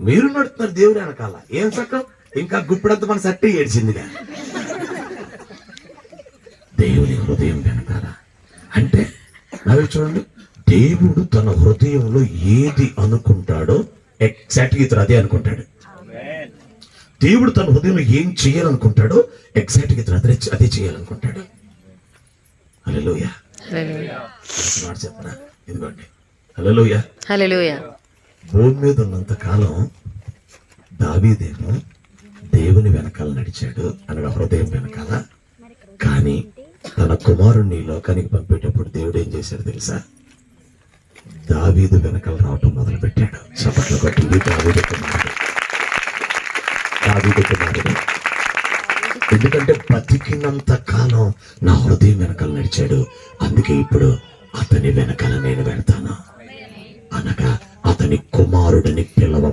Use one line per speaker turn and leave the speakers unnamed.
మీరు నడుతున్నారు దేవుని వెనకాల. ఏం సక్కం ఇంకా గుప్పిడంత మన సట్టి ఏడ్చిందిగా దేవుని హృదయం వెనకాల. అంటే నవ్వి చూడండి దేవుడు తన హృదయంలో ఏది అనుకుంటాడో ఎగ్జాక్ట్ ఇతను అదే అనుకుంటాడు. దేవుడు తన హృదయంలో ఏం చేయాలనుకుంటాడో ఎగ్జాక్ట్ ఇతను అదే అదే చేయాలనుకుంటాడు. హలోయ చెప్పనా? ఇదిగోండి. హలోయ భూమి మీద ఉన్నంత కాలం దావీదేమో దేవుని వెనకాల నడిచాడు అనగా హృదయం వెనకాల. కానీ తన కుమారుణ్ణి లోకానికి పంపేటప్పుడు దేవుడు ఏం చేశాడు తెలుసా? దావీదు వెనకాల రావటం మొదలు పెట్టాడు చప్పట్లు కొట్టింది దావీదు కుమారుడు. దావీదు కుమారుడు. ఎందుకంటే బతికినంత కాలం నా హృదయం వెనకాల నడిచాడు. అందుకే ఇప్పుడు అతని వెనకాల నేను వెళ్తాను. అనగా అతని కుమారుడని పిలవ